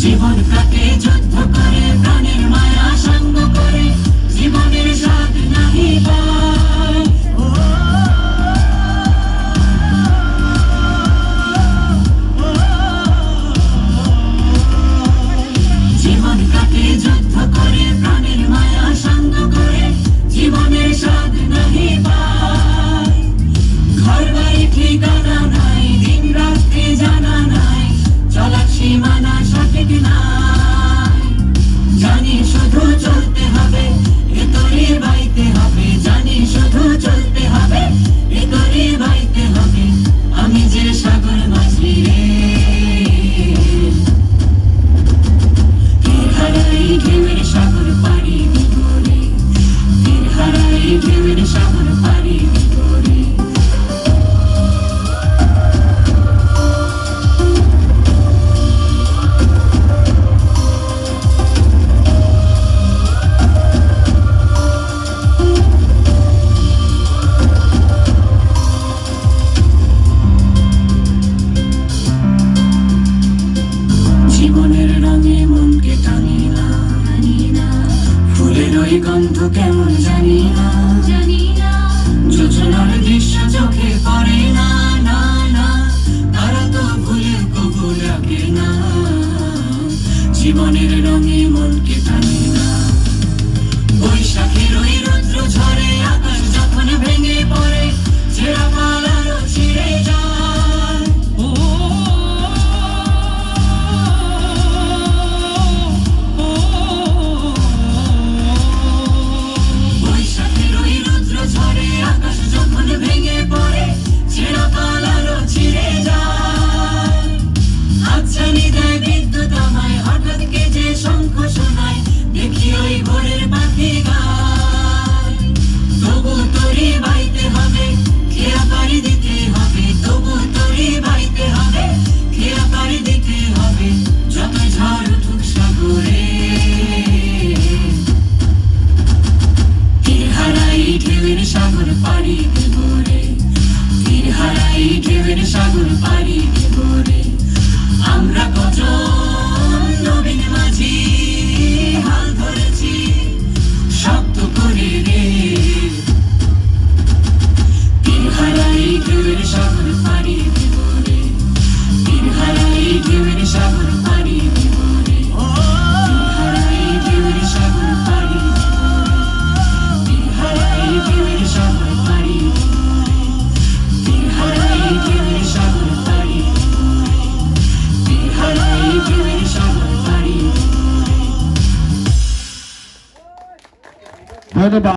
জীবন কাটে যুদ্ধ করে প্রাণের মায়া সাঙ্গ করে। জীবনের স্বাদ নাহি পায় জয় গন্ধ কেমন জানি না। যোজনার দৃশ্য চোখে পড়ে না। Heard about.